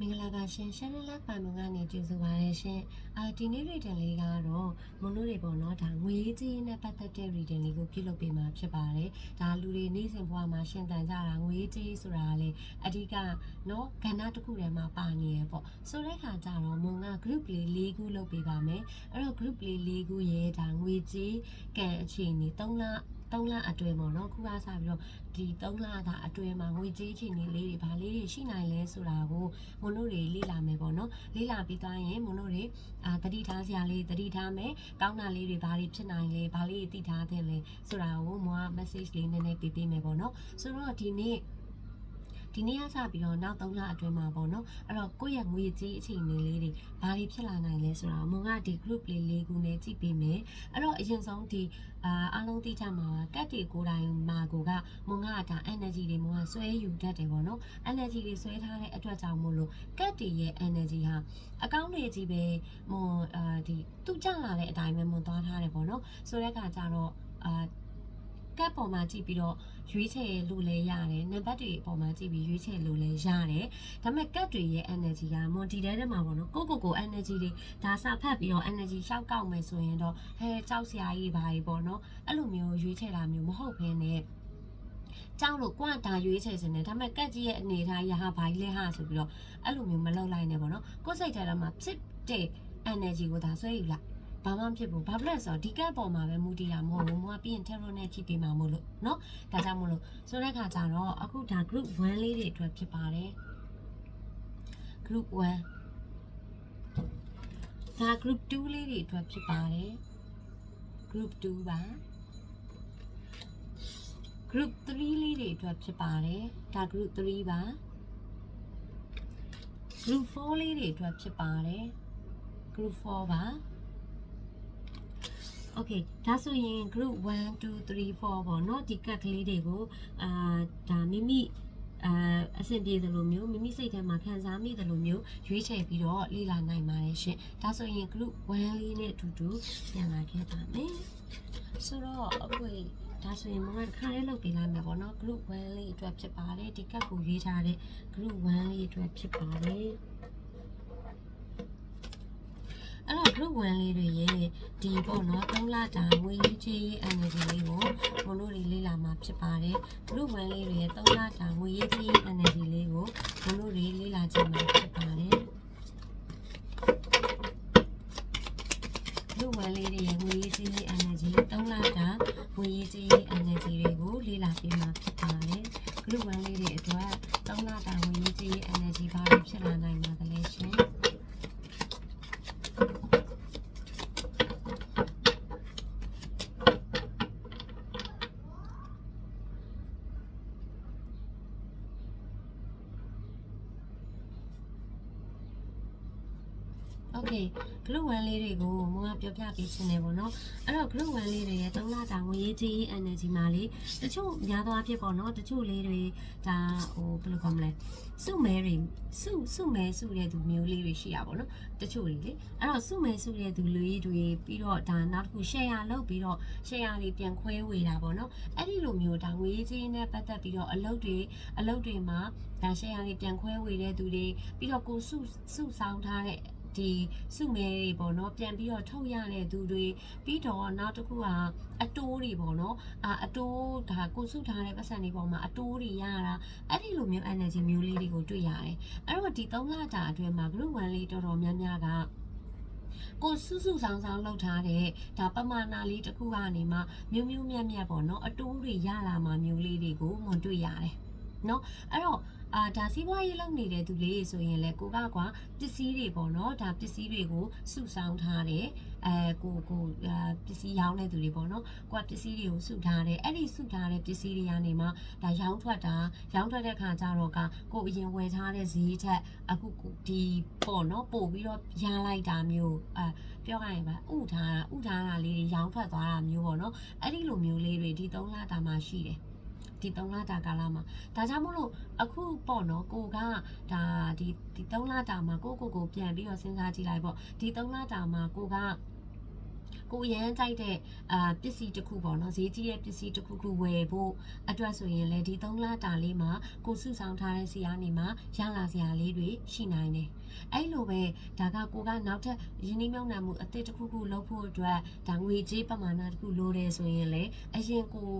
မင်္ဂလာပါရှင်ရှန်နယ်လက်ပိုင်မုံကနေကြိုဆိုပါရရှင်အာဒီနေ့ reading လေးကတော့မွန်တို့တွေပေါ့နော်ဒါငွေကြီးနဲ့ပတ်သက်တဲ့ reading လေးကိုပြုလုပ်ပေးမှာဖြစ်ပါတယ်ဒါလူတွေနေ့စဉ်ဘဝမှာရှင်သန်ကြတာငွေကြီးဆိုတာကလေအဓိကနော်ကဏ္ဍတစ်ခုထဲမှာပါနေရပေါ့ဆိုတဲ့ခါကျတော့မွန်က group လေး၄ခုလုပ်ပေးပါမယ်အဲ့တော့ group လေး၄ခုရဲ့ဒါငွေကြီးကံအခြေအနေ၃လ 3လအတွင်းပေါ့နော်ခုကစပြီးတော့ဒီ3လတာအတွင်းမှာငွေကြေးအခြေအနေလေးတွေဘာလေးတွေရှိနိုင်လဲဆိုတာကိုမွန်တို့တွေလေ့လာမယ်ပေါ့နော်လေ့လာပြီးသွားရင်မွန်တို့တွေအာတတိထားစရာလေးတတိထားမယ်ကောင်းတာလေးတွေဘာတွေဖြစ်နိုင်လဲဘာလေးတွေသိထားသင့်လဲဆိုတာကိုမွန်က message လေးနည်းနည်းပေးပေးမယ်ပေါ့နော်ဆိုတော့ဒီနေ့ ဒီနေ့ကစပြီးတော့နောက်3လအတွင်းမှာပေါ့နော်အဲ့တော့ကိုယ့်ရဲ့ငွေကြေးအခြေအနေလေးတွေဘာတွေဖြစ်လာနိုင်လဲဆိုတာမွန်ကဒီ group လေးလေးခုနဲ့ကြည့်ပေးမယ်အဲ့တော့အရင်ဆုံးဒီအာအားလုံးသိကြမှာကတ်တွေကိုယ်တိုင်မှာကိုကမွန်ကဒါ energy တွေမွန်ကဆွဲယူတတ်တယ်ပေါ့နော် energy တွေဆွဲထားတဲ့အတွက်ကြောင့်မို့လို့ကတ်တွေရဲ့ energy ဟာအကောင့်တွေကြီးပဲမွန်အာဒီသူ့ကြလာတဲ့အတိုင်းပဲမွန်သွားထားတယ်ပေါ့နော်ဆိုတဲ့အခါကျတော့အာကတ်ပေါ်မှာကြည့်ပြီးတော့ ရွေးချယ်လို့လည်းရတယ်နံပါတ်တွေအပေါ်မှာကြည့်ပြီးရွေးချယ်လို့လည်းရတယ်ဒါပေမဲ့ကတ်တွေရဲ့ energy ကမွန်ဒီတဲထဲမှာပေါ့နော်ကိုကိုကို energy တွေဒါစဖတ်ပြီးတော့ energy ရှောက်ကောက်မယ်ဆိုရင်တော့ဟဲကြောက်စရာကြီးပါကြီးပေါ့နော်အဲ့လိုမျိုးရွေးချယ်တာမျိုးမဟုတ်ဘဲနဲ့ကြောက်လို့ကွာဒါရွေးချယ်စင်တယ်ဒါပေမဲ့ကတ်ကြီးရဲ့အနေထားရဟာဘာကြီးလဲဟာဆိုပြီးတော့အဲ့လိုမျိုးမလုပ်လိုက်နဲ့ပေါ့နော်ကိုယ်စိတ်ထဲမှာဖြစ်တဲ့ energy ကိုဒါဆွဲယူလိုက် ဘာမှမဖြစ်ဘူးဘာဖြစ်လဲဆိုတော့ဒီကတ်ပေါ်မှာပဲမူတည်တာမဟုတ်ဘူးမွားပြီးရင် terror နဲ့ကြည့်ပေးမှာမို့လို့เนาะဒါကြောင့်မို့လို့ဆိုတဲ့ခါကျတော့အခုဒါ group 1လေးတွေအတွက်ဖြစ်ပါတယ် group 1ဒါ group 2လေးတွေအတွက်ဖြစ်ပါတယ် group 2ပါ group 3လေးတွေအတွက်ဖြစ်ပါတယ်ဒါ group 3ပါ group 4လေးတွေအတွက်ဖြစ်ပါတယ် group 4ပါ Okay ဒါဆိုရင် group 1 2 3 4ပေါ့เนาะဒီကတ်ကလေးတွေကိုအာဒါမိမိအာအဆင်ပြေသလိုမျိုးမိမိစိတ်ထဲမှာခံစားမိသလိုမျိုးရွေးချယ်ပြီးတော့လေ့လာနိုင်ပါတယ်ရှင်ဒါဆိုရင် group 1လေးနဲ့အတူတူပြန်လာခဲ့ပါမယ်ဆိုတော့အခုဒါဆိုရင်မမတစ်ခါလေးလုပ်ပေးလိုက်မယ်ပေါ့နော် group 1လေးအတွက်ဖြစ်ပါတယ်ဒီကတ်ကိုရွေးထားတဲ့ group 1လေးအတွက်ဖြစ်ပါတယ် အဲ့တော့ group 1လေးတွေရဲ့ဒီပေါ့နော်3လတာငွေရေးချေး energy လေးကိုဘုံတို့တွေလေ့လာမှာဖြစ်ပါတယ် group 1လေးတွေရဲ့3လတာငွေရေးချေး energy လေးကိုဘုံတို့တွေလေ့လာကြမှာဖြစ်ပါတယ် group 1လေးတွေရဲ့ငွေရေးချေး energy 3လတာငွေရေးချေး energy တွေကိုလေ့လာပြီးမှာဖြစ်ပါတယ် group 1လေးတွေအတွက်3လတာငွေရေးချေး energy ဘာလို့ဖြစ်လာနိုင်မှာလဲရှင် โอเค group 1လေးတွေကိုမုံကပြောပြပေးခြင်းတယ်ပေါ့နော်အဲ့တော့ group 1လေးတွေရဲ့3လတာငွေရေးကြီး energy မှာလေတချို့များသောအားဖြင့်ပေါ့နော်တချို့လေးတွေဒါဟိုဘယ်လိုကောမလဲစုမဲတွေစုစုမဲစုတဲ့သူမျိုးလေးတွေရှိရပါတော့နော်တချို့တွေလေအဲ့တော့စုမဲစုတဲ့သူလူကြီးတွေပြီးတော့ဒါနောက်တစ်ခု share လုပ်ပြီးတော့ share လေးပြန်ခွဲဝေတာပေါ့နော်အဲ့ဒီလိုမျိုးဒါငွေရေးကြီးနဲ့ပတ်သက်ပြီးတော့အလုပ်တွေအလုပ်တွေမှာဒါ share လေးပြန်ခွဲဝေတဲ့သူတွေပြီးတော့ကိုစုစုဆောင်းထားတဲ့ ဒီစုမဲတွေပေါ့နော်ပြန်ပြီးတော့ထုတ်ရတဲ့သူတွေပြီးတော့နောက်တစ်ခုကအတိုးတွေပေါ့နော်အာအတိုးဒါကိုစုထားတဲ့ပတ်စံတွေပေါ်မှာအတိုးတွေရတာအဲ့ဒီလိုမျိုး energy မျိုးလေးတွေကိုတွေ့ရတယ်အဲ့တော့ဒီ3လတာအတွင်းမှာ group 1လေးတော်တော်များများကကိုစုစုဆောင်ဆောင်လုပ်ထားတဲ့ဒါပမာဏလေးတစ်ခုကနေမှမျိုးမျိုးမြတ်မြတ်ပေါ့နော်အတိုးတွေရလာမှမျိုးလေးတွေကိုမွန်တွေ့ရတယ်နော်အဲ့တော့ အာဒါစီးပွားရေးလုပ်နေတဲ့သူလေးဆိုရင်လေကိုကကွာပစ္စည်းတွေပေါ့နော်ဒါပစ္စည်းတွေကိုစုဆောင်းထားတယ်အဲကိုကိုအာပစ္စည်းရောင်းတဲ့သူတွေပေါ့နော်ကိုကပစ္စည်းတွေကိုစုထားတယ်အဲ့ဒီစုထားတဲ့ပစ္စည်းတွေကနေမှဒါရောင်းထွက်တာရောင်းထွက်တဲ့ခါကျတော့ကကိုအရင်ဝယ်ထားတဲ့ဈေးထက်အခုကိုဒီပေါ့နော်ပို့ပြီးတော့ရလိုက်တာမျိုးအဲပြောရရင်ပါဥထားတာဥထားတာလေးတွေရောင်းထွက်သွားတာမျိုးပေါ့နော်အဲ့ဒီလိုမျိုးလေးတွေဒီ3လတာမှာရှိတယ် ဒီ3လတာကာလမှာဒါကြောင့်မို့လို့အခုပေါ့နော်ကိုကဒါဒီဒီ3လတာမှာကိုကိုကိုပြန်ပြီးတော့စဉ်းစားကြည့်လိုက်ပေါ့ဒီ3လတာမှာကိုက ကိုရမ်းကြိုက်တဲ့အာပစ္စည်းတစ်ခုပေါ့နော်ဈေးကြီးတဲ့ပစ္စည်းတစ်ခုခုဝယ်ဖို့အတွက်ဆိုရင်လည်းဒီ3လတာလေးမှာကိုစုဆောင်ထားတဲ့စီကနေမှရလာစရာလေးတွေရှိနိုင်တယ်အဲ့လိုပဲဒါကကိုကနောက်ထပ်ယင်းနှိမ့်မြုံနှံမှုအသစ်တစ်ခုခုလုပ်ဖို့အတွက်ဒါငွေကြေးပမာဏတစ်ခုလိုတယ်ဆိုရင်လေအရင်ကို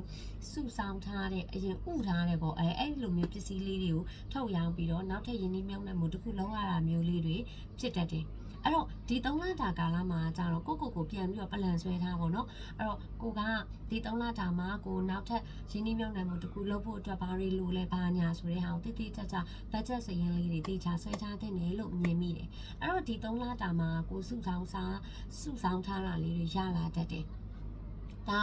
စုဆောင်ထားတဲ့အရင်ဥထားတဲ့ပေါ့အဲအဲ့လိုမျိုးပစ္စည်းလေးတွေကိုထုတ်ရောင်းပြီးတော့နောက်ထပ်ယင်းနှိမ့်မြုံနှံမှုတစ်ခုလုပ်ရတာမျိုးလေးတွေဖြစ်တတ်တယ် အဲ့တော့ဒီ3လတာကာလမှာကျတော့ကိုကိုကိုပြန်ပြီးတော့ပလန်ဆွဲထားပါတော့အဲ့တော့ကိုကဒီ3လတာမှာကိုနောက်ထပ်ရင်းနှီးမြှုပ်နှံမှုတစ်ခုလုပ်ဖို့အတွက်ဘာတွေလိုလဲဘာညာဆိုတဲ့ဟာကိုတိတိကျကျဘတ်ဂျက်စရင်းလေးတွေတေချာဆွဲထားတဲ့နယ်လို့မြင်မိတယ်အဲ့တော့ဒီ3လတာမှာကိုစုဆောင်စားစုဆောင်ထားတာလေးတွေရလာတတ်တယ် ဒါ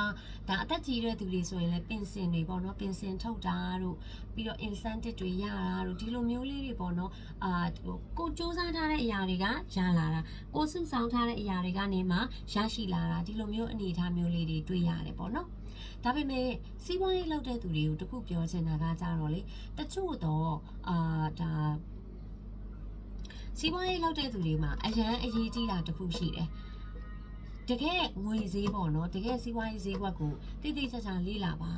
ဒါအသက်ကြီးတဲ့သူတွေဆိုရင်လည်းပင်စင်တွေပေါ့နော်ပင်စင်ထုတ်တာတို့ပြီးတော့ incentive တွေရတာတို့ဒီလိုမျိုးလေးတွေပေါ့နော်အာဟိုကိုစူးစမ်းထားတဲ့အရာတွေကရလာတာကိုစုဆောင်ထားတဲ့အရာတွေကနေမှရရှိလာတာဒီလိုမျိုးအနေအထားမျိုးလေးတွေတွေ့ရတယ်ပေါ့နော်ဒါပေမဲ့စီးပွားရေးလုပ်တဲ့သူတွေကိုတခုပြောချင်တာကကြတော့လေတချို့တော့အာဒါစီးပွားရေးလုပ်တဲ့သူတွေမှာအရန်အရေးကြီးတာတခုရှိတယ် တကယ်ငွေဈေးပေါ့နော်တကယ်စီးပွားရေးဈေးကွက်ကိုတိတိကျကျလေ့လာပါ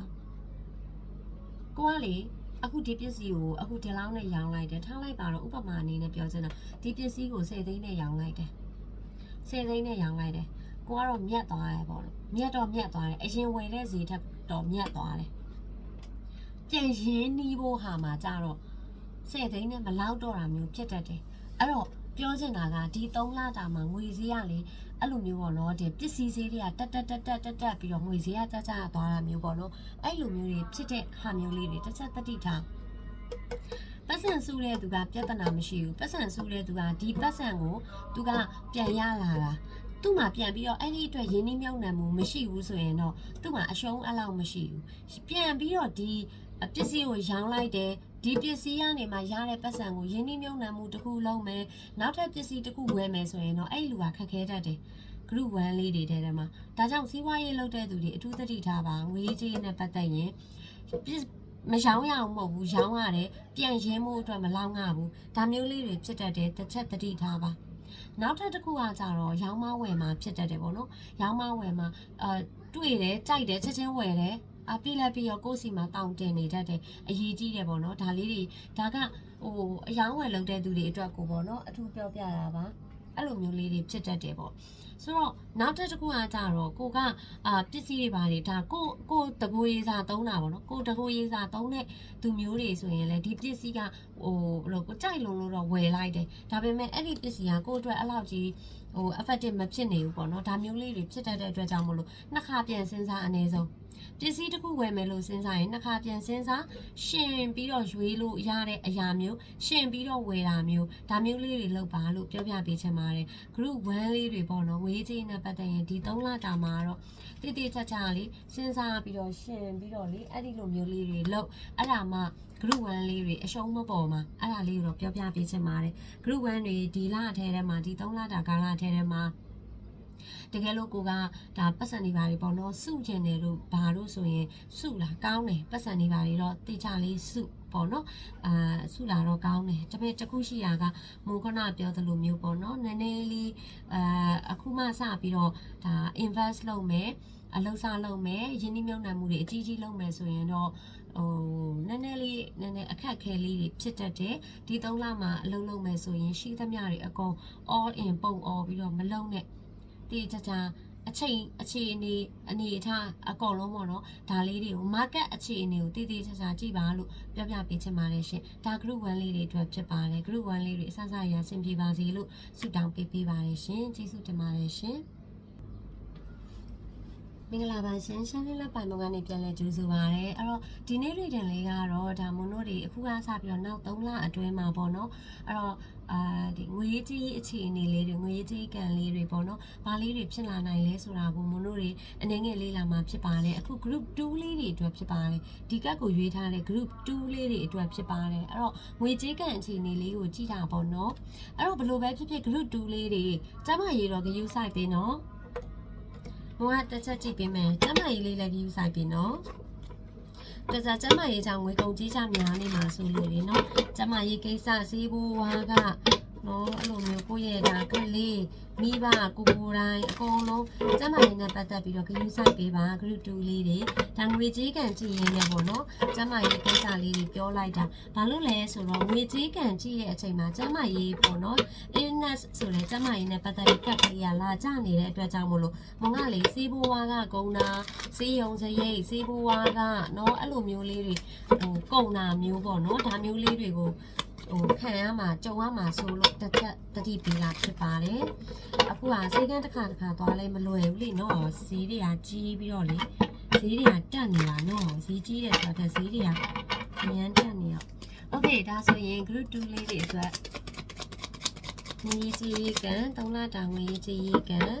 ကိုကလေအခုဒီပစ္စည်းကိုအခုဒီလောက်နဲ့ရောင်းလိုက်တယ်ထားလိုက်ပါတော့ဥပမာအနေနဲ့ပြောချင်တာဒီပစ္စည်းကို10သိန်းနဲ့ရောင်းလိုက်တယ်10သိန်းနဲ့ရောင်းလိုက်တယ်ကိုကတော့မြတ်သွားတယ်ပေါ့နော်မြတ်တော့မြတ်သွားတယ်အရင်ဝယ်တဲ့ဈေးထက်တော့မြတ်သွားတယ်ပြန်ရင်းနှီးဖို့ဟာမှာကြတော့10သိန်းနဲ့မလောက်တော့တာမျိုးဖြစ်တတ်တယ်အဲ့တော့ပြောချင်တာကဒီ3လတာမှာငွေဈေးကလေ အဲ့လိုမျိုးပေါ့နော်ဒီပစ္စည်းဈေးတွေကတက်တက်တက်တက်တက်တက်ပြီးတော့ငွေဈေးကကြကြသွားတာမျိုးပေါ့နော်အဲ့လိုမျိုးတွေဖြစ်တဲ့ဟာမျိုးလေးတွေတစ်ချက်တတိထားပတ်စံစုတဲ့သူကပြဿနာမရှိဘူးပတ်စံစုတဲ့သူကဒီပတ်စံကိုသူကပြန်ရလာတာသူ့မှာပြန်ပြီးတော့အဲ့ဒီအတွက်ရင်းနှီးမြှုပ်နှံမှုမရှိဘူးဆိုရင်တော့သူ့မှာအရှုံးအလောက်မရှိဘူးပြန်ပြီးတော့ဒီပစ္စည်းကိုရောင်းလိုက်တယ် ဒီပစ္စည်းကနေမှရတဲ့ပတ်စံကိုရင်းနှီးမြှုပ်နှံမှုတစ်ခုလုံးမယ်နောက်ထပ်ပစ္စည်းတစ်ခုဝယ်မယ်ဆိုရင်တော့အဲ့လူကခက်ခဲတတ်တယ် group 1လေးတွေထဲထဲမှာဒါကြောင့်စီးပွားရေးလုပ်တဲ့သူတွေအထူးသတိထားပါငွေကြေးနဲ့ပတ်သက်ရင်ပစ္စမရောင်းရအောင်မဟုတ်ဘူးရောင်းရတယ်ပြန်ရင်းမှုအတွက်မလောင်းရဘူးဒါမျိုးလေးတွေဖြစ်တတ်တယ်တစ်ချက်သတိထားပါနောက်ထပ်တစ်ခုကကြတော့ရောင်းမဝယ်မှာဖြစ်တတ်တယ်ပေါ့နော်ရောင်းမဝယ်မှာအာတွေ့တယ်ကြိုက်တယ်ချက်ချင်းဝယ်တယ် အပြည့်လက်ပြီးတော့ကိုယ့်စီမှာတောင်းတင်နေတတ်တယ်အရေးကြီးတယ်ပေါ့နော်ဒါလေးတွေဒါကဟိုအယောင်းဝယ်လုပ်တဲ့သူတွေအတွက်ကိုပေါ့နော်အထူးပြောပြတာပါအဲ့လိုမျိုးလေးတွေဖြစ်တတ်တယ်ပေါ့ဆိုတော့နောက်တစ်ခုကကြတော့ကိုကအာပစ္စည်းတွေပါတွေဒါကိုကိုတကူရေးစာသုံးတာပေါ့နော်ကိုတကူရေးစာသုံးတဲ့သူမျိုးတွေဆိုရင်လည်းဒီပစ္စည်းကဟိုဘယ်လိုကိုကြိုက်လုံးလို့တော့ဝယ်လိုက်တယ်ဒါပေမဲ့အဲ့ဒီပစ္စည်းကကိုအတွက်အဲ့လောက်ကြီးဟို effective မဖြစ်နေဘူးပေါ့နော်ဒါမျိုးလေးတွေဖြစ်တတ်တဲ့အတွက်ကြောင့်မလို့နှစ်ခါပြန်စဉ်းစားအနည်းဆုံး ပစ္စည်းတစ်ခုဝယ်မယ်လို့စဉ်းစားရင်နှစ်ခါပြန်စဉ်းစားရှင်ပြီးတော့ရွေးလို့ရတဲ့အရာမျိုးရှင်ပြီးတော့ဝယ်တာမျိုးဒါမျိုးလေးတွေလုပ်ပါလို့ပြောပြပေးချင်ပါတယ် group 1လေးတွေပေါ့နော်ငွေကြေးနဲ့ပတ်သက်ရင်ဒီ3လတာမှာတော့တိတိကျကျလေးစဉ်းစားပြီးတော့ရှင်ပြီးတော့လေအဲ့ဒီလိုမျိုးလေးတွေလုပ်အဲ့ဒါမှ group 1လေးတွေအရှုံးမပေါ်မှာအဲ့ဒါလေးကိုတော့ပြောပြပေးချင်ပါတယ် group 1တွေဒီလအထဲထဲမှာဒီ3လတာကာလအထဲထဲမှာ တကယ်လို့ကိုကဒါပတ်စံနေပါလေပေါ့နော်စုကျင်တယ်လို့ဘာလို့ဆိုရင်စုလာကောင်းတယ်ပတ်စံနေပါလေတော့တေချာလေးစုပေါ့နော်အာစုလာတော့ကောင်းတယ်ဒါပေမဲ့တခုရှိတာကမုံခဏပြောသလိုမျိုးပေါ့နော်နည်းနည်းလေးအာအခုမှစပြီးတော့ဒါ invest လုပ်မယ်အလုပ်စားလုပ်မယ်ယင်းနှိမ့်မြုံနှံမှုတွေအကြီးကြီးလုပ်မယ်ဆိုရင်တော့ဟိုနည်းနည်းလေးနည်းနည်းအခက်အခဲလေးတွေဖြစ်တတ်တယ်ဒီ၃လမှာအလုပ်လုပ်မယ်ဆိုရင်ရှိသမျှတွေအကုန် all in ပုံ all ပြီးတော့မလုံးနဲ့ တည်ကြကြအချိန်အခြေအနေအနေအထားအကုန်လုံးပေါ့နော်ဒါလေးတွေကို market အခြေအနေကိုတည်တည်ချာချာကြည့်ပါလို့ပြောပြပေးချင်ပါတယ်ရှင်ဒါ group 1လေးတွေအတွက်ဖြစ်ပါတယ် group 1လေးတွေအဆအဆရဆင်ပြေပါစေလို့ဆုတောင်းပေးပေးပါတယ်ရှင်ကျေးဇူးတင်ပါတယ်ရှင်မင်္ဂလာပါရှင်ရှမ်းလေးလက်ပိုင်မုံကနေပြန်လဲကြိုဆိုပါရစေအဲ့တော့ဒီနေ့ရီတင်လေးကတော့ဒါမွန်တို့တွေအခုကစပြီးတော့နောက်3လအတွင်းမှာပေါ့နော်အဲ့တော့ အာဒီငွေကြီးအခြေအနေလေးတွေငွေကြီးကန်လေးတွေပေါ့နော်ဘာလေးတွေဖြစ်လာနိုင်လဲဆိုတာကိုမွန်တို့တွေအနေငယ်လေးလာမှာဖြစ်ပါတယ်အခု group 2လေးတွေအတွက်ဖြစ်ပါတယ်ဒီကတ်ကိုရွေးထားတဲ့ group 2လေးတွေအတွက်ဖြစ်ပါတယ်အဲ့တော့ငွေကြီးကန်အခြေအနေလေးကိုကြည့်တာပေါ့နော်အဲ့တော့ဘယ်လိုပဲဖြစ်ဖြစ် group 2လေးတွေကျမရေတော့ဂယူဆိုင်ပေးနော်ဘဝတစ်ချက်ကြည့်ပေးမယ်ကျမရေလေးလည်းဂယူဆိုင်ပေးနော် တစားကျမရေးချောင်းငွေကုန်ကြီးချများနေမှာဆိုလို့လေနော်ကျမရေးကိစ္စဈေးဘိုးဝါက နော်အဲ့လိုမျိုးကိုယ့်ရဲ့ဒါကလေးမိဘကိုကိုယ်တိုင်အကုန်လုံးကျမရေးနဲ့ပတ်သက်ပြီးတော့ဂရုစိုက်ပေးပါ group 2လေးတွေဒါငွေကြေးကန်ကြည့်ရင်းနဲ့ပေါ့နော်ကျမရေးကိစ္စလေးတွေပြောလိုက်တာဘာလို့လဲဆိုတော့ငွေကြေးကန်ကြည့်တဲ့အချိန်မှာကျမရေးပေါ့နော် illness ဆိုတဲ့ကျမရေးနဲ့ပတ်သက်ပြီးကတ်ကလေးကလာကြနေတဲ့အတွက်ကြောင့်မလို့မုံကလေစေးဘိုးဝါကဂုံနာစေးရုံစရိတ်စေးဘိုးဝါကနော်အဲ့လိုမျိုးလေးတွေဟိုကုံနာမျိုးပေါ့နော်ဒါမျိုးလေးတွေကို ဟိုခံရမှာကြုံရမှာဆိုလို့တစ်ချက်တတိပီလာဖြစ်ပါတယ်အခုဟာစေကန်းတစ်ခါတစ်ခါသွားလဲမလွယ်ဘူးလေနော်ဈေးတွေကကြီးပြီးတော့လေဈေးတွေကတက်နေတာနော်ဈေးကြီးတဲ့ဆိုတော့ဈေးတွေကငန်းတက်နေတော့ Okay ဒါဆိုရင် group 2လေးတွေအတွက်ငွေကြီးရေကန်3လတာငွေကြီးရေကန်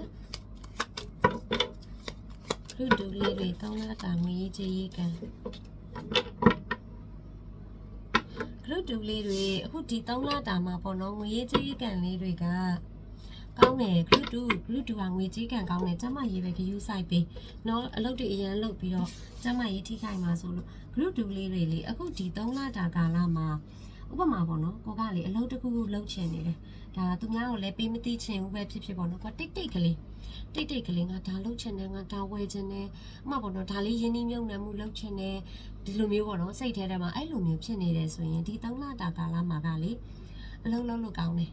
group 2လေးတွေ3လတာငွေကြီးရေကန် group 2လေးတွေအခုဒီ3လတာမှာပေါ့နော်ငွေရေးကြေးကန်လေးတွေကကောင်းတယ် group 2 group 2ကငွေကြေးကန်ကောင်းတယ်ကျမရေးပဲခရူးဆိုင်ပေးเนาะအလုပ်တွေအရန်လုပ်ပြီးတော့ကျမရေးထိခိုက်မှာဆိုလို့ group 2လေးတွေလေအခုဒီ3လတာကာလမှာဥပမာပေါ့နော်ကိုကလေအလုပ်တစ်ခုခုလုပ်ချင်နေတယ် ဒါသူများကိုလည်းပေးမသိချင်ဘူးပဲဖြစ်ဖြစ်ပေါ့နော်ကိုတိတ်တိတ်ကလေးတိတ်တိတ်ကလေးငါဒါလုပ်ချင်တယ်ငါဒါဝယ်ချင်တယ်ဥပမာပေါ့နော်ဒါလေးရင်းနှီးမြုပ်နှံမှုလုပ်ချင်တယ်ဒီလိုမျိုးပေါ့နော်စိတ်ထဲထဲမှာအဲ့လိုမျိုးဖြစ်နေတယ်ဆိုရင်ဒီ3လတာကာလမှာကလေအလုံးလုံးလို့ကောင်းတယ်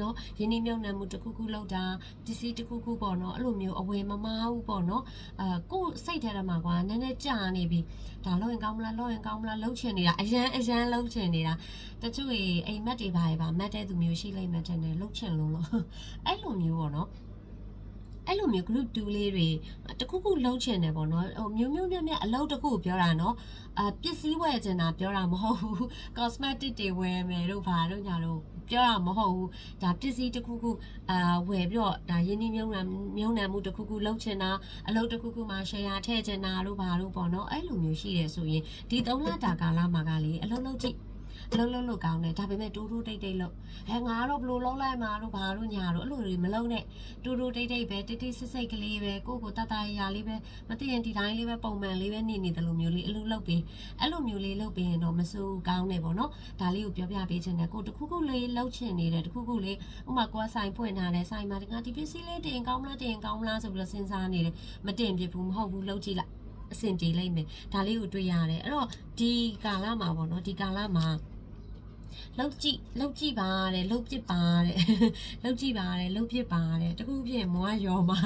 နော်ယင်းနှမြုံနှံမှုတစ်ခုခုလောက်တာပစ္စည်းတစ်ခုခုပေါ့နော်အဲ့လိုမျိုးအဝယ်မမားဘူးပေါ့နော်အဲကိုယ်စိတ်ထဲထဲမှာကွာနည်းနည်းကြာနေပြီဒါလောက်ရင်ကောင်းမလားလောက်ရင်ကောင်းမလားလှုပ်ချင်နေတာအရန်အရန်လှုပ်ချင်နေတာတချို့ကြီးအိမ်မက်တွေပါပါမက်တဲ့သူမျိုးရှိလိမ့်မယ်တဲ့လှုပ်ချင်လို့လို့အဲ့လိုမျိုးပေါ့နော် အဲ့လိုမျိုး group 2လေးတွေတခုခုလှုပ်ချင်တယ်ပေါ့နော်ဟိုမျိုးမျိုးမြတ်မြတ်အလုပ်တစ်ခုကိုပြောတာနော်အာပစ္စည်းဝယ်ချင်တာပြောတာမဟုတ်ဘူး cosmetic တွေဝယ်မယ်တို့ဘာတို့ညာတို့ပြောတာမဟုတ်ဘူးဒါပစ္စည်းတစ်ခုခုအာဝယ်ပြီးတော့ဒါရင်းနှီးမြုံနှံမြုံနှံမှုတစ်ခုခုလုပ်ချင်တာအလုပ်တစ်ခုခုမှာ share ထည့်ချင်တာတို့ဘာတို့ပေါ့နော်အဲ့လိုမျိုးရှိတယ်ဆိုရင်ဒီ3လတာကာလမှာကလေအလုပ်လုပ်ကြည့် အလုံးလုံးလို့ကောင်းတယ်ဒါပေမဲ့တူတူတိတ်တိတ်လို့အဲငါတော့ဘလို့လုံးလိုက်မှာတို့ဘာတို့ညာတို့အဲ့လိုတွေမလုံးနဲ့တူတူတိတ်တိတ်ပဲတိတ်တိတ်ဆစ်စိတ်ကလေးပဲကိုယ့်ကိုတတ်တရရလေးပဲမသိရင်ဒီတိုင်းလေးပဲပုံမှန်လေးပဲနေနေတယ်လို့မျိုးလေးအလုပ်လုပ်ပြီးအဲ့လိုမျိုးလေးလုပ်ပေးရင်တော့မစိုးကောင်းတယ်ပေါ့နော်ဒါလေးကိုပြောပြပေးခြင်းနဲ့ကိုတခုခုလေးလှုပ်ချင်နေတယ်တခုခုလေးဥမာကိုကဆိုင်ဖွင့်ထားတယ်ဆိုင်မှာဒီကဒီပစ္စည်းလေးတင်ကောင်းမလားတင်ကောင်းမလားဆိုပြီးတော့စဉ်းစားနေတယ်မတင်ပြဘူးမဟုတ်ဘူးလှုပ်ကြည့်လိုက်အဆင်ပြေလိမ့်မယ်ဒါလေးကိုတွေ့ရတယ်အဲ့တော့ဒီကာလမှာပေါ့နော်ဒီကာလမှာ လောက်ကြည့်လောက်ကြည့်ပါတဲ့လောက်ပစ်ပါတဲ့လောက်ကြည့်ပါတဲ့လောက်ပစ်ပါတဲ့တခုဖြစ်မွားရောမှာ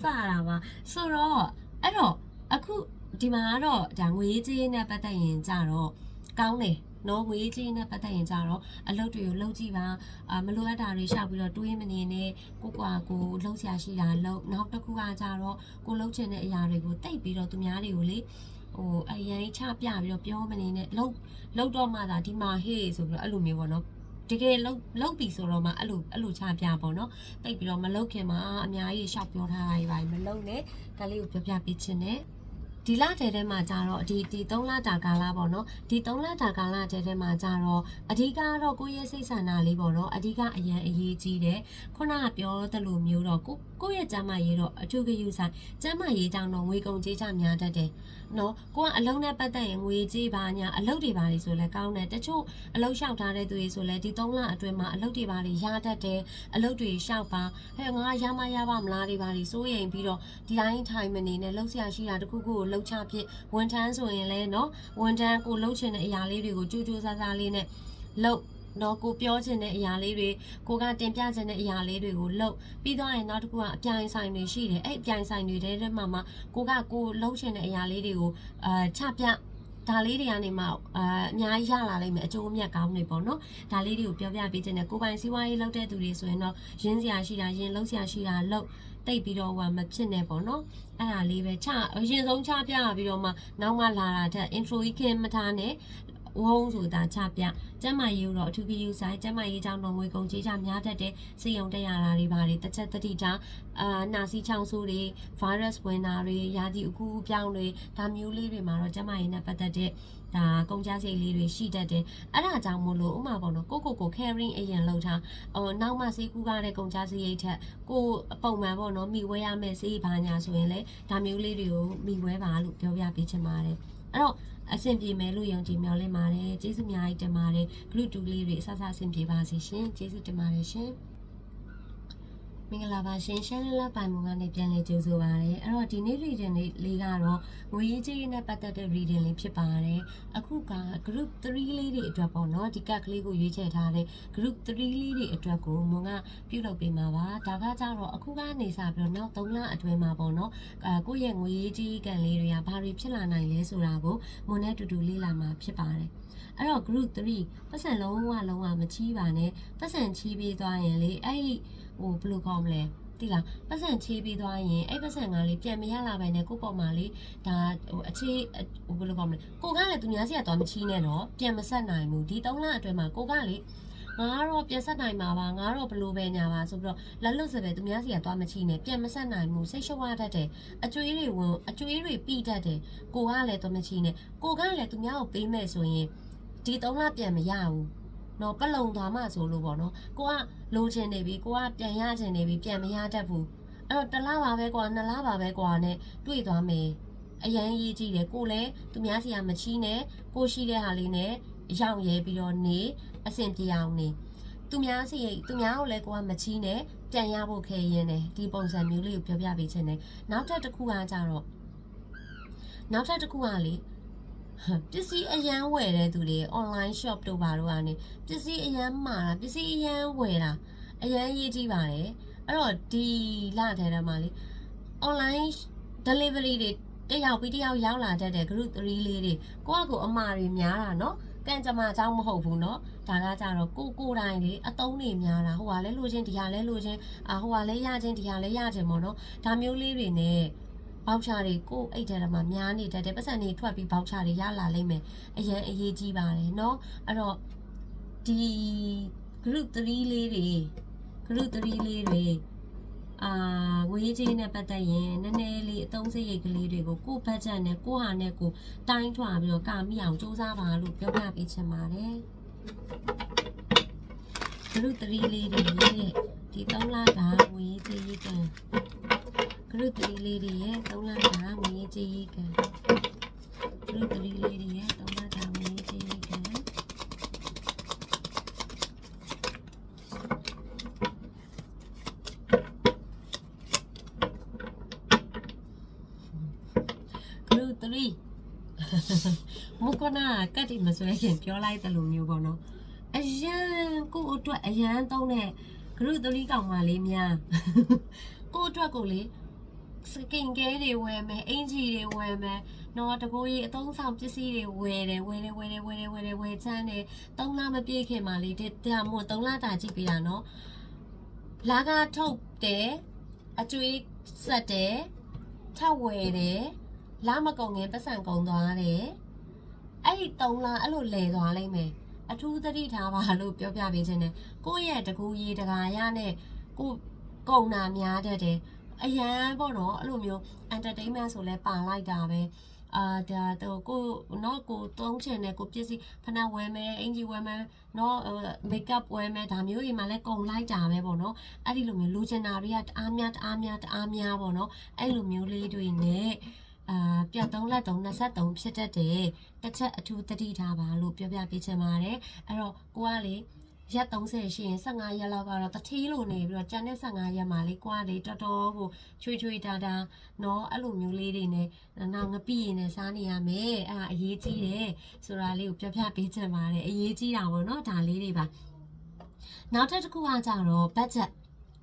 စတာပါဆိုတော့အဲ့တော့အခုဒီမှာကတော့ဒါငွေကြေးနဲ့ပတ်သက်ရင်ကြတော့ကောင်းတယ်နော်ငွေကြေးနဲ့ပတ်သက်ရင်ကြတော့အလုပ်တွေကိုလုပ်ကြည့်ပါအာမလိုအပ်တာတွေရှောက်ပြီးတော့တွေးမနေနဲ့ကိုကွာကိုလှုပ်ရှားရှိတာလှုပ်နောက်တစ်ခုကကြတော့ကိုလှုပ်ချင်တဲ့အရာတွေကိုတိတ်ပြီးတော့သူများတွေကိုလေ ဟိုအရင်ချပြပြီးတော့ပြောမနေနဲ့လှုပ်လှုပ်တော့မှသာဒီမှာဟေးဆိုပြီးတော့အဲ့လိုမျိုးပေါ့နော်တကယ်လှုပ်လှုပ်ပြီဆိုတော့မှအဲ့လိုအဲ့လိုချပြပေါ့နော်တိတ်ပြီးတော့မလှုပ်ခင်မှာအများကြီးရှောက်ပြောထားတာတွေပါမလှုပ်နဲ့ဒါလေးကိုပြောပြပေးခြင်းနဲ့ ဒီလတဲထဲမှာကြတော့ဒီဒီ3လတာကာလပေါ့နော်ဒီ3လတာကာလတဲထဲမှာကြတော့အဓိကကတော့ကိုယ့်ရဲ့စိတ်ဆန္ဒလေးပေါ့နော်အဓိကအရန်အရေးကြီးတယ်ခုနကပြောသလိုမျိုးတော့ကိုကိုယ့်ရဲ့ကျမ်းမာရေးတော့အထူးဂရုစိုက်ကျမ်းမာရေးကြောင့်တော့ငွေကုန်ကြေးကြများတတ်တယ်နော်ကိုကအလုံးနဲ့ပတ်သက်ရင်ငွေကြေးပါညာအလုပ်တွေပါလေဆိုလဲကောင်းတယ်တချို့အလုပ်လျှောက်ထားတဲ့သူတွေဆိုလဲဒီ3လအတွင်းမှာအလုပ်တွေပါလေရတတ်တယ်အလုပ်တွေလျှောက်ပါဟဲ့ငါရမရပါမလားတွေပါလေစိုးရိမ်ပြီးတော့ဒီတိုင်းထိုင်မနေနဲ့လှုပ်ရှားရှိတာတခုခုကိုလှုပ်ချဖြစ်ဝန်ထမ်းဆိုရင်လဲနော်ဝန်ထမ်းကိုလှုပ်ချင်တဲ့အရာလေးတွေကိုကြိုးကြိုးစားစားလေးနဲ့လှုပ်နော်ကိုပြောချင်တဲ့အရာလေးတွေကိုကတင်ပြချင်တဲ့အရာလေးတွေကိုလှုပ်ပြီးတော့ရင်နောက်တစ်ခုကအပြိုင်ဆိုင်တွေရှိတယ်အဲ့အပြိုင်ဆိုင်တွေထဲထဲမှာမှကိုကကိုလှုပ်ချင်တဲ့အရာလေးတွေကိုအာချပြဒါလေးတွေကနေမှအာအများကြီးရလာလိမ့်မယ်အကျိုးအမြတ်ကောင်းတွေပေါ့နော်ဒါလေးတွေကိုပြောပြပေးခြင်းနဲ့ကိုပိုင်စီးပွားရေးလုပ်တဲ့သူတွေဆိုရင်တော့ရင်းစရာရှိတာရင်းလုံးစရာရှိတာလုပ် တိတ်ပြီးတော့ဟိုမဖြစ်နဲ့ပေါ့နော်အဲ့ဒါလေးပဲချအရင်ဆုံးချပြပြီးတော့မှနောက်မှလာတာတဲ့ intro ကြီးခင်မထားနဲ့ဝုန်းဆိုတာချပြကျမ်းမာရေးတော့အထူးကြီးယူဆိုင်ကျမ်းမာရေးကြောင့်တော့ငွေကုန်ကြေးချများတတ်တဲ့စိတ်ယုံတက်ရတာတွေပါတွေတစ်ချက်တတိတာအာနာစီချောင်းဆိုးတွေ virus ဝင်တာတွေယာတီအကူအပြောင်းတွေဒါမျိုးလေးတွေမှာတော့ကျမ်းမာရေးနဲ့ပတ်သက်တဲ့ ဒါကုန်ကြစိတ်လေးတွေရှိတတ်တယ်အဲ့ဒါကြောင့်မို့လို့ဥမာပေါ့နော်ကိုကိုကို caring အရင်လောက်ထားဟိုနောက်မှစေးကူးကားတဲ့ကုန်ကြစိတ်ထက်ကိုပုံမှန်ပေါ့နော်မိဝဲရမယ်စေးဘာညာဆိုရင်လေဒါမျိုးလေးတွေကိုမိဝဲပါလို့ပြောပြပေးချင်ပါတယ်အဲ့တော့အဆင်ပြေမယ်လို့ယုံကြည်မျှော်လင့်ပါတယ်ကျေးဇူးအများကြီးတင်ပါတယ် group 2လေးတွေအဆဆအဆင်ပြေပါစေရှင်ကျေးဇူးတင်ပါတယ်ရှင် မင်္ဂလာပါရှင်ရှမ်းလလပိုင်မုံကနေပြန်လည်ကြိုဆိုပါရစေအဲ့တော့ဒီနေ့ reading လေးလေးကတော့ငွေရေးကြေးရေးနဲ့ပတ်သက်တဲ့ reading လေးဖြစ်ပါတယ်အခုက group 3လေးတွေအတွက်ပေါ့နော်ဒီကတ်ကလေးကိုရွေးချယ်ထားတဲ့ group 3လေးတွေအတွက်ကိုမုံကပြုလုပ်ပေးမှာပါဒါကကြတော့အခုကနေစပြီးတော့နောက်3လအတွင်းမှာပေါ့နော်အဲကိုယ့်ရဲ့ငွေရေးကြေးရေးကန်လေးတွေကဘာတွေဖြစ်လာနိုင်လဲဆိုတာကိုမုံနဲ့တူတူလေ့လာမှာဖြစ်ပါတယ်အဲ့တော့ group 3ပတ်စံလုံးဝလုံးဝမချီးပါနဲ့ပတ်စံချီးပေးသွားရင်လေအဲ့ဒီ ဟိုဘယ်လိုခေါ်မလဲတိလားပတ်စံချေးပြီးသွားရင်အဲ့ပတ်စံကလေးပြန်မရလာပဲနဲ့ကိုယ့်ပေါ်မှာလေးဒါဟိုအခြေဟိုဘယ်လိုခေါ်မလဲကိုကလည်းသူများစီကသွားမချီးနဲ့တော့ပြန်မဆက်နိုင်ဘူးဒီ3လအတွင်းမှာကိုကလေငါကတော့ပြန်ဆက်နိုင်မှာပါငါတော့ဘလို့ပဲညာပါဆိုပြီးတော့လက်လွတ်စပဲသူများစီကသွားမချီးနဲ့ပြန်မဆက်နိုင်ဘူးစိတ်ရှုပ်ရတတ်တယ်အကျွေးတွေဝင်အကျွေးတွေပြီးတတ်တယ်ကိုကလည်းသွားမချီးနဲ့ကိုကလည်းသူများကိုပေးမယ်ဆိုရင်ဒီ3လပြန်မရဘူး နော်ပလုံသွားမှဆိုလို့ပေါ့နော်ကိုကလိုချင်နေပြီကိုကပြန်ရချင်နေပြီပြန်မရတတ်ဘူးအဲ့တော့တစ်လားပါပဲကွာနှစ်လားပါပဲကွာနဲ့တွေ့သွားမယ်အရန်ရေးကြည့်တယ်ကိုလည်းသူများစီကမချီးနဲ့ကိုရှိတဲ့ဟာလေးနဲ့ရောက်ရဲပြီးတော့နေအဆင်ပြေအောင်နေသူများစီသူများကိုလည်းကိုကမချီးနဲ့ပြန်ရဖို့ခဲရင်တယ်ဒီပုံစံမျိုးလေးကိုပြောပြပေးခြင်းနဲ့နောက်ထပ်တစ်ခုကကြတော့နောက်ထပ်တစ်ခုကလေ ပစ္စည်းအရန်ဝယ်တဲ့သူတွေ online shop တို့ဘာတို့ကနေပစ္စည်းအရန်မှာတာပစ္စည်းအရန်ဝယ်တာအရန်ရေးကြည့်ပါတယ်အဲ့တော့ဒီလထဲထဲမှာလေ online delivery တွေတစ်ယောက်ပြီးတစ်ယောက်ရောက်လာတတ်တဲ့ group 3လေးတွေကိုယ့်အကိုအမှားတွေများတာเนาะကံကြမ္မာအကြောင်းမဟုတ်ဘူးเนาะဒါကကြတော့ကိုကိုယ်တိုင်လေအတုံးတွေများတာဟိုကလည်းလိုချင်ဒီဟာလည်းလိုချင်အာဟိုကလည်းရချင်းဒီဟာလည်းရချင်းပေါ့เนาะဒါမျိုးလေးတွေနဲ့ ဘောက်ချာတွေကိုအိတ်ထဲမှာများနေတတ်တယ်ပတ်စံတွေထွက်ပြီးဘောက်ချာတွေရလာလိမ့်မယ်အရင်အရေးကြီးပါတယ်เนาะအဲ့တော့ဒီ group 3လေးတွေ group 3လေးတွေအာငွေကြေးနဲ့ပတ်သက်ရင်နည်းနည်းလေးအသုံးစရိတ်ကလေးတွေကိုကိုယ့်ဘတ်ဂျက်နဲ့ကိုယ့်ဟာနဲ့ကိုယ်တိုင်းထွာပြီးတော့ကာမိအောင်စူးစမ်းပါလို့ပြောပြပေးချင်ပါတယ်။ group 3လေးတွေရဲ့ဒီ3လတာငွေကြေးကံ group 3လေးတွေရဲ့3လတာငွေကြေးကံ group 3လေးတွေရဲ့3လတာငွေကြေးကံ group 3မကနာကတ်ဒီမဆွဲခင်ပြောလိုက်တယ်လို့မျိုးပေါ့နော်အရန်ကို့အတွက်အရန်သုံးတဲ့ group 3ကောင်မလေးများကို့အတွက်ကိုလေ စကင်ကဲတွေဝယ်မယ်အင်ဂျီတွေဝယ်မယ်နော်တကိုးကြီးအသုံးဆောင်ပစ္စည်းတွေဝယ်တယ်ဝယ်တယ်ဝယ်တယ်ဝယ်တယ်ဝယ်တယ်ဝယ်ချမ်းတယ်၃လမပြည့်ခင်မှာလေဒီဒါမို့၃လတာကြည့်ပေးတာနော်လာကထုတ်တယ်အကျွေးဆက်တယ်ထပ်ဝယ်တယ်လမကုံငယ်ပတ်စံကုံသွားတယ်အဲ့ဒီ၃လအဲ့လိုလဲသွားလိမ့်မယ်အထူးသတိထားပါလို့ပြောပြပေးခြင်းနဲ့ကိုယ့်ရဲ့တကူရေတကာရနဲ့ကိုယ်ကုံနာများတတ်တယ် အရန်ပေါ့နော်အဲ့လိုမျိုး entertainment ဆိုလဲပါလိုက်တာပဲအာဒါတော့ကိုနော်ကိုသုံးချင်တဲ့ကိုပစ္စည်းဖနာဝယ်မယ်အင်ဂျီဝယ်မယ်နော်မိတ်ကပ်ဝယ်မယ်ဒါမျိုးတွေမှာလဲကုံလိုက်တာပဲပေါ့နော်အဲ့ဒီလိုမျိုးလိုချင်တာတွေကတအားများတအားများတအားများပေါ့နော်အဲ့လိုမျိုးလေးတွေနဲ့အာပြတ်သုံးလက်သုံး23ဖြစ်တတ်တယ်တစ်ချက်အထူးသတိထားပါလို့ပြောပြပေးချင်ပါတယ်အဲ့တော့ကိုကလေ ရက်30ရှိရင်15ရက်လောက်ကတော့တထေးလိုနေပြီးတော့ကျန်တဲ့15ရက်မှာလေးကွာလေးတော်တော်ကိုချွေချွေတာတာနော်အဲ့လိုမျိုးလေးတွေနဲ့နောက်ငပိရင်နဲ့စားနေရမယ်အဲ့ဒါအရေးကြီးတယ်ဆိုတာလေးကိုပြပြပေးချင်ပါတယ်အရေးကြီးတာပေါ့နော်ဒါလေးတွေပါနောက်ထပ်တစ်ခုကကြတော့ budget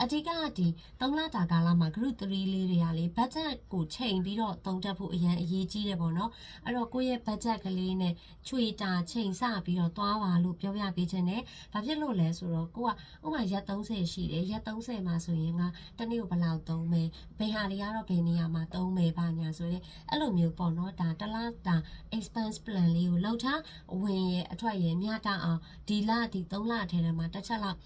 အဓိကကဒီ3လတာကာလမှာ group 3လေးတွေကလေ budget ကိုချိန်ပြီးတော့တုံးတက်ဖို့အရင်အရေးကြီးတယ်ပေါ့နော်အဲ့တော့ကိုယ့်ရဲ့ budget ကလေးနဲ့ချွေတာချိန်ဆပြီးတော့သွားပါလို့ပြောပြပေးခြင်းနဲ့ဘာဖြစ်လို့လဲဆိုတော့ကိုကဥပမာရက်30ရှိတယ်ရက်30မှာဆိုရင်ကတနေ့ကိုဘယ်လောက်သုံးမယ်ဘယ်ဟာတွေကတော့ဘယ်နေရာမှာသုံးမယ်ပါညာဆိုရင်အဲ့လိုမျိုးပေါ့နော်ဒါတစ်လားတာ expense plan လေးကိုလောက်ထားဝင်ရဲ့အထွက်ရဲ့မျှတအောင်ဒီလဒီ3လအထဲထဲမှာတစ်ချက်လောက်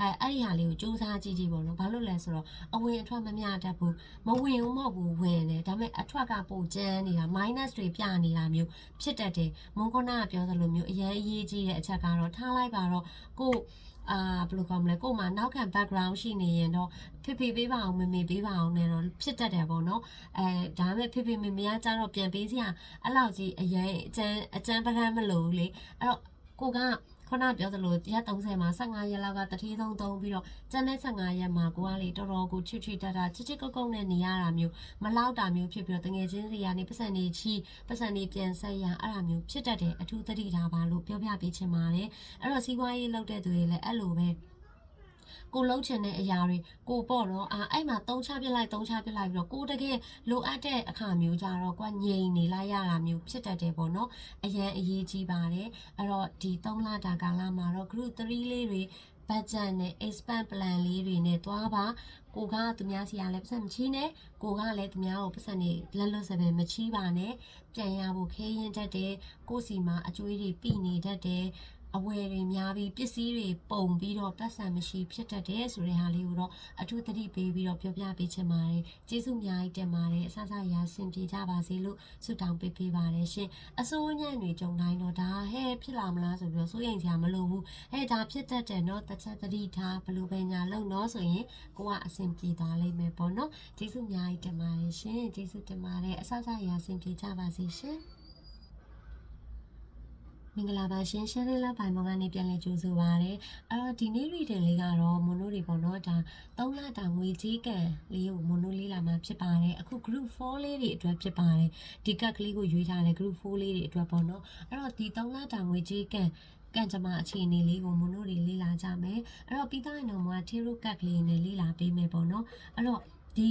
အဲအဲ့ဒီဟာလေးကိုစူးစမ်းကြည့်ကြည့်ပေါ့နော်ဘာလို့လဲဆိုတော့အဝင်အထွက်မမျှတတ်ဘူးမဝင်ဘူးမဟုတ်ဘူးဝင်တယ်ဒါပေမဲ့အထွက်ကပိုကျန်းနေတာ minus တွေပြနေတာမျိုးဖြစ်တတ်တယ်မွန်ကနာကပြောသလိုမျိုးအရင်အရေးကြီးတဲ့အချက်ကတော့ထားလိုက်ပါတော့ကိုအာဘယ်လိုကောင်းမလဲကို့မှာနောက်ခံ background ရှိနေရင်တော့ဖေဖေပေးပါအောင်မေမေပေးပါအောင်နဲ့တော့ဖြစ်တတ်တယ်ပေါ့နော်အဲဒါပေမဲ့ဖေဖေမေမေကကြတော့ပြန်ပေးစရာအဲ့လောက်ကြီးအရင်အကျန်းအကျန်းပကန်းမလို့လေအဲ့တော့ကိုက ခုနပြောသလိုရက်30မှာ15ရက်လောက်ကတတိသုံးသုံးပြီးတော့ကျန်တဲ့15ရက်မှာကိုကလေတော်တော်ကိုချွတ်ချွတ်တတ်တာချစ်ချစ်ကုတ်ကုတ်နဲ့နေရတာမျိုးမလောက်တာမျိုးဖြစ်ပြီးတော့တငယ်ချင်းစီကနေပတ်စံနေချီပတ်စံနေပြန်ဆက်ရအဲ့ဒါမျိုးဖြစ်တတ်တယ်အထူးသတိထားပါလို့ပြောပြပေးချင်ပါတယ်အဲ့တော့စီးပွားရေးလုပ်တဲ့သူတွေလည်းအဲ့လိုပဲ ကိုလုံးချင်တဲ့အရာတွေကိုပေါ့နော်အာအဲ့မှာတုံးချပြစ်လိုက်တုံးချပြစ်လိုက်ပြီးတော့ကိုတကယ်လိုအပ်တဲ့အခါမျိုးကြတော့ကွာငြိမ်နေလိုက်ရတာမျိုးဖြစ်တတ်တယ်ပေါ့နော်အရန်အရေးကြီးပါတယ်အဲ့တော့ဒီ3လတာကာလမှာတော့ group 3လေးတွေ budget နဲ့ expand plan လေးတွေနဲ့တွားပါကိုကသူများစီကလည်းပတ်စံမချီးနဲ့ကိုကလည်းသူများကိုပတ်စံနေလက်လွတ်စပယ်မချီးပါနဲ့ပြန်ရဖို့ခဲရင်တတ်တယ်ကိုစီမှာအကျွေးတွေပြိနေတတ်တယ် အဝယ်တွေများပြီးပစ္စည်းတွေပုံပြီးတော့ပတ်စံမရှိဖြစ်တတ်တယ်ဆိုတဲ့ဟာလေးကိုတော့အထူးသတိပေးပြီးတော့ပြောပြပေးချင်ပါတယ်ကျေးဇူးအများကြီးတင်ပါတယ်အဆဆရာဆင်ပြေကြပါစေလို့ဆုတောင်းပေးပေးပါတယ်ရှင်အစိုးညံ့တွေကြုံတိုင်းတော့ဒါဟဲ့ဖြစ်လာမလားဆိုပြီးတော့စိုးရိမ်စရာမလိုဘူးဟဲ့ဒါဖြစ်တတ်တယ်နော်တစ်ချက်သတိထားဘယ်လိုပဲညာလုံနော်ဆိုရင်ကိုကအဆင်ပြေသွားလိမ့်မယ်ပေါ့နော်ကျေးဇူးအများကြီးတင်ပါတယ်ရှင်ကျေးဇူးတင်ပါတယ်အဆဆရာဆင်ပြေကြပါစေရှင် မင်္ဂလာပါရှင်ရှယ်ရီလာပိုင်မောင်ကနေပြန်လည်ကြိုဆိုပါရစေ။အဲ့တော့ဒီနေ့ reading လေးကတော့မွန်နိုတွေပေါ့နော်ဒါ3လတာငွေကြေးကန်လေးကိုမွန်နိုလေးလာမှာဖြစ်ပါတယ်။အခု group 4လေးတွေအတွက်ဖြစ်ပါတယ်။ဒီကတ်ကလေးကိုရွေးထားတဲ့ group 4လေးတွေအတွက်ပေါ့နော်။အဲ့တော့ဒီ3လတာငွေကြေးကန်ကံကြမ္မာအခြေအနေလေးကိုမွန်တို့တွေလေ့လာကြမယ်အဲ့တော့ပြီးသားရင်တော့မွာထေရုကတ်ကလေးနဲ့လေ့လာပေးမယ်ပေါ့နော်အဲ့တော့ဒီ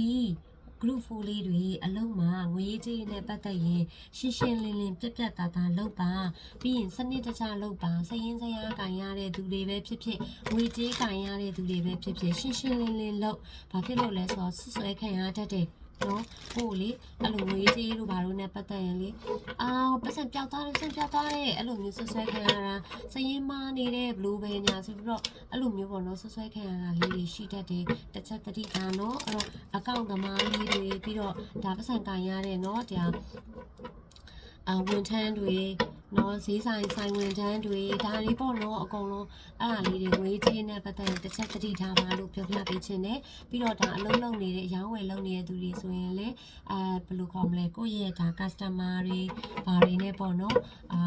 group 4လေးတွေအလုံးမှာငွေကြေးနဲ့ပတ်သက်ရင်ရှင်းရှင်းလင်းလင်းပြတ်ပြတ်သားသားလုပ်ပါပြီးရင်စနစ်တကျလုပ်ပါစရင်စရာကင်ရတဲ့သူတွေပဲဖြစ်ဖြစ်ငွေကြေးကင်ရတဲ့သူတွေပဲဖြစ်ဖြစ်ရှင်းရှင်းလင်းလင်းလုပ်ဘာဖြစ်လို့လဲဆိုတော့ဆွဆွဲခံရတတ်တယ် နော်ကိုလေအဲ့လိုငွေကြေးတို့ဘာလို့ ਨੇ ပတ်သက်ရင်လေအာပတ်စံပြောက်သွားတယ်ဆက်ပြောက်သွားတယ်အဲ့လိုမျိုးဆွဆွဲခံရတာစရင်မာနေတဲ့ဘလူးပဲညာဆိုပြီးတော့အဲ့လိုမျိုးပေါ့နော်ဆွဆွဲခံရတာလေးတွေရှိတတ်တယ်တစ်ချက်တတိထားနော်အဲ့တော့အကောင့်သမားလေးတွေပြီးတော့ဒါပတ်စံကင်ရတဲ့နော်တရားအဝန်ထမ်းတွေ နော်ဈေးဆိုင်ဆိုင်ဝန်ထမ်းတွေဒါတွေပေါ့နော်အကုန်လုံးအဲ့ဒါလေးတွေငွေကြေးနဲ့ပတ်သက်ရင်တစ်ချက်တတိထားပါလို့ပြောပြပေးခြင်းနဲ့ပြီးတော့ဒါအလုံးလုံးနေတဲ့အယောင်းဝယ်လုံးနေတဲ့သူတွေဆိုရင်လည်းအဲဘယ်လိုခေါ်မလဲကိုယ့်ရဲ့ဒါ customer တွေဘာတွေနဲ့ပေါ့နော်အာ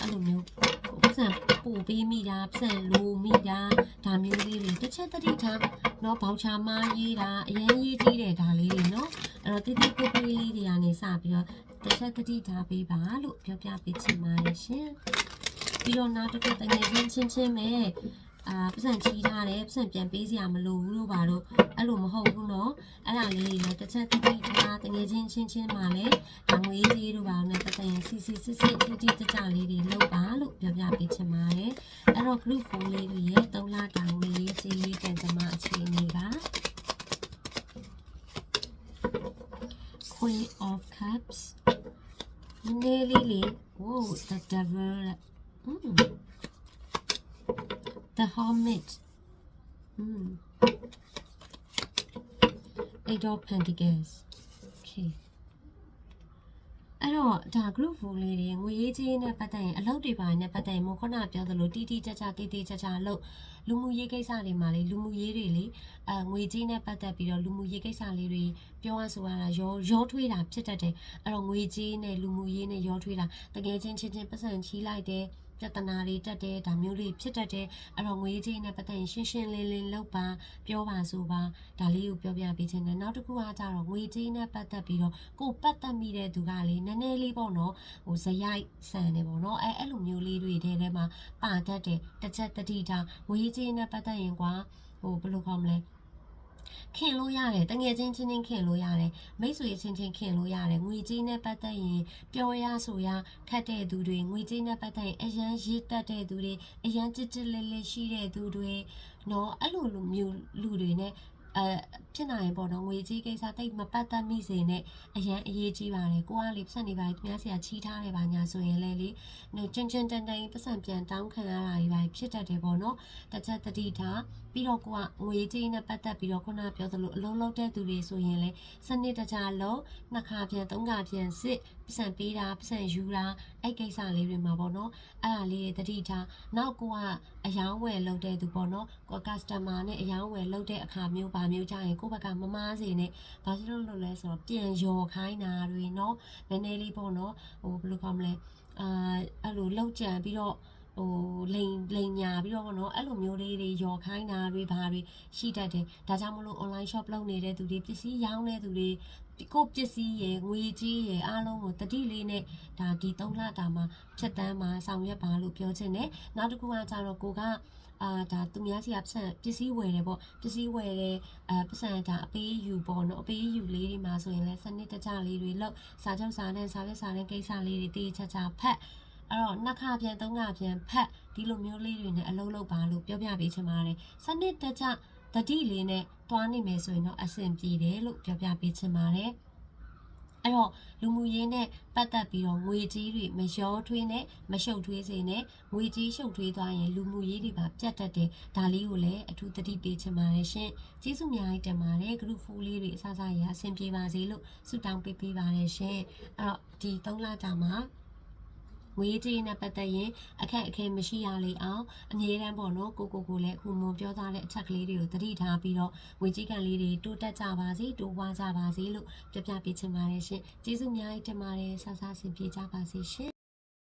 အဲ့လိုမျိုးပတ် စံပို့ပေးမိတာပတ်စံလိုမိတာဒါမျိုးလေးတွေတစ်ချက်တတိထားနော်ဘောင်ချာမရေးတာအရင်ရေးကြည့်တယ်ဒါလေးတွေနော်အဲ့တော့တိတိကိုကိုလေးတွေကနေစပြီးတော့တစ်ချက်တတိထားပေးပါလို့ပြောပြပေးချင်ပါတယ်ရှင်ပြီးတော့နောက်တစ်ခုတကယ်ချင်းချင်းချင်းပဲအာပတ်စံချီးထားတယ်ပတ်စံပြန်ပေးစရာမလိုဘူးလို့ပါတော့အဲ့လိုမဟုတ်ဘူးเนาะအဲ့ဒါလေးတွေလည်းတစ်ချက်တိတိထားတကယ်ချင်းချင်းချင်းမှလည်းငွေကြီးတို့ပါနဲ့ပတ်သက်ရင်စီစီစစ်စစ်တိတိကျကျလေးတွေလုပ်ပါလို့ ပြောပြပေးချင်ပါတယ်အဲ့တော့ group 4လေးတွေရဲ့3လတာငွေကြီးကြီးကံကြမ္မာအခြေအနေက Queen of Cups နည်းလေးလေး Whoa the devil mm. the hermit mm. eight of pentacles okay အဲ့တော့ဒါ group 4လေးတွေငွေရေးကြေးနဲ့ပတ်သက်ရင်အလုပ်တွေပါနဲ့ပတ်သက် ရင်မို့ခုနပြောသလိုတီးတီးကြကြတီးတီးကြကြလုပ်လူမှုရေးကိစ္စတွေမှာလေလူမှုရေးတွေလေအဲငွေကြေးနဲ့ပတ်သက်ပြီးတော့လူမှုရေးကိစ္စလေးတွေပြောရဆိုရတာရောရောထွေးတာဖြစ်တတ်တယ်အဲ့တော့ငွေကြေးနဲ့လူမှုရေးနဲ့ရောထွေးတာတကယ်ချင်းချင်းချင်းပတ်စံချီးလိုက်တယ် ပြဿနာတွေတက်တယ်ဒါမျိုးလေးဖြစ်တတ်တယ်အဲ့တော့ငွေကြေးနဲ့ပတ်သက်ရင်ရှင်းရှင်းလင်းလင်းလုပ်ပါပြောပါဆိုပါဒါလေးကိုပြောပြပေးခြင်းနဲ့နောက်တစ်ခုကကြတော့ငွေကြေးနဲ့ပတ်သက်ပြီးတော့ကိုပတ်သက်မိတဲ့သူကလေနည်းနည်းလေးပေါ့နော်ဟိုဇယိုက်ဆန်နေပေါ့နော်အဲအဲ့လိုမျိုးလေးတွေထဲထဲမှာပါတတ်တယ်တစ်ချက်တတိထားငွေကြေးနဲ့ပတ်သက်ရင်ကွာဟိုဘယ်လိုခေါ်မလဲ ခင်လို့ရတယ်တငယ်ချင်းချင်းချင်းခင်လို့ရတယ်မိတ်ဆွေချင်းချင်းခင်လို့ရတယ်ငွေကြေးနဲ့ပတ်သက်ရင်ပြောရဆိုရခတ်တဲ့သူတွေငွေကြေးနဲ့ပတ်သက်ရင်အရန်ရစ်တတ်တဲ့သူတွေအရန်ကြစ်ကြစ်လေးလေးရှိတဲ့သူတွေနော်အဲ့လိုလိုမျိုးလူတွေနဲ့အဲဖြစ်နိုင်ပေါ့နော်ငွေကြေးကိစ္စတိတ်မပတ်သက်မိစေနဲ့အရန်အရေးကြီးပါတယ်ကိုကလေပတ်စံနေပါတယ်သူများဆရာချီးထားတယ်ပါညာဆိုရင်လည်းလေနော်ချင်းချင်းတန်တန်ပတ်စံပြန်တောင်းခံရတာတွေပါဖြစ်တတ်တယ်ပေါ့နော်တစ်ချက်တတိထား ပြီးတော့ကိုကငွေကြီးနဲ့ပတ်သက်ပြီးတော့ခုနပြောသလိုအလုံးလုံးတဲ့သူတွေဆိုရင်လေစနစ်တကျလုံးနှစ်ခါပြန်သုံးခါပြန်စစ်ပတ်စံပေးတာပတ်စံယူတာအဲ့ကိစ္စလေးတွေမှာပေါ့နော်အဲ့ဒါလေးတွေတတိထားနောက်ကိုကအယောင်းဝယ်လုပ်တဲ့သူပေါ့နော်ကိုကစတမာနဲ့အယောင်းဝယ်လုပ်တဲ့အခါမျိုးပါမျိုးကြရင်ကိုယ့်ဘက်ကမမားစေနဲ့ဘာဖြစ်လို့လို့လဲဆိုတော့ပြန်ယော်ခိုင်းတာတွေနော်နည်းနည်းလေးပေါ့နော်ဟိုဘယ်လိုကောင်းမလဲအာအဲ့လိုလောက်ကြံပြီးတော့ ဟိုလိန်လိန်ညာပြီးတော့ဗောနော်အဲ့လိုမျိုးလေးတွေယော်ခိုင်းတာတွေဘာတွေရှိတတ်တယ်ဒါကြောင့်မလို့ online shop လုပ်နေတဲ့သူတွေပစ္စည်းရောင်းတဲ့သူတွေကိုယ့်ပစ္စည်းရယ်ငွေကြီးရယ်အားလုံးကိုတတိလေးနဲ့ဒါဒီ3လတာမှာဖြတ်တန်းမှာဆောင်ရွက်ပါလို့ပြောချင်တယ်နောက်တစ်ခုကကြတော့ကိုကအာဒါသူများစီကပတ်စံပစ္စည်းဝယ်တယ်ပေါ့ပစ္စည်းဝယ်တယ်အဲပတ်စံဒါအပေးယူပေါ့နော်အပေးယူလေးတွေမှာဆိုရင်လည်းစနစ်တကျလေးတွေလောက်စာချုပ်စာနဲ့စာရွက်စာနဲ့ကိစ္စလေးတွေတည်ချာချာဖတ် အဲ့တော့နှစ်ခါပြန်သုံးခါပြန်ဖတ်ဒီလိုမျိုးလေးတွေနဲ့အလုံးလုံးပါလို့ပြောပြပေးချင်ပါတယ်စနစ်တကျတတိလေးနဲ့တွားနေမယ်ဆိုရင်တော့အဆင်ပြေတယ်လို့ပြောပြပေးချင်ပါတယ်အဲ့တော့လူမှုရေးနဲ့ပတ်သက်ပြီးတော့ငွေကြေးတွေမရောထွေးနဲ့မရှုပ်ထွေးစေနဲ့ငွေကြေးရှုပ်ထွေးသွားရင်လူမှုရေးတွေပါပြတ်တတ်တယ်ဒါလေးကိုလည်းအထူးသတိပေးချင်ပါတယ်ရှင်ကျေးဇူးများကြီးတင်ပါတယ် group 4လေးတွေအစစရအဆင်ပြေပါစေလို့ဆုတောင်းပေးပေးပါတယ်ရှင်အဲ့တော့ဒီ3လတာမှာ ငွေကြေးနဲ့ပတ်သက်ရင်အခက်အခဲမရှိရလေအောင်အငြင်းတန်းပေါ့နော်ကိုကိုကိုလည်းအခုမွန်ပြောသားတဲ့အချက်ကလေးတွေကိုသတိထားပြီးတော့ငွေကြေးကံလေးတွေတိုးတက်ကြပါစေတိုးပွားကြပါစေလို့ပြပြပေးချင်ပါတယ်ရှင်ကျေးဇူးများကြီးတင်ပါတယ်ဆဆဆင်ပြေကြပါစေရှင်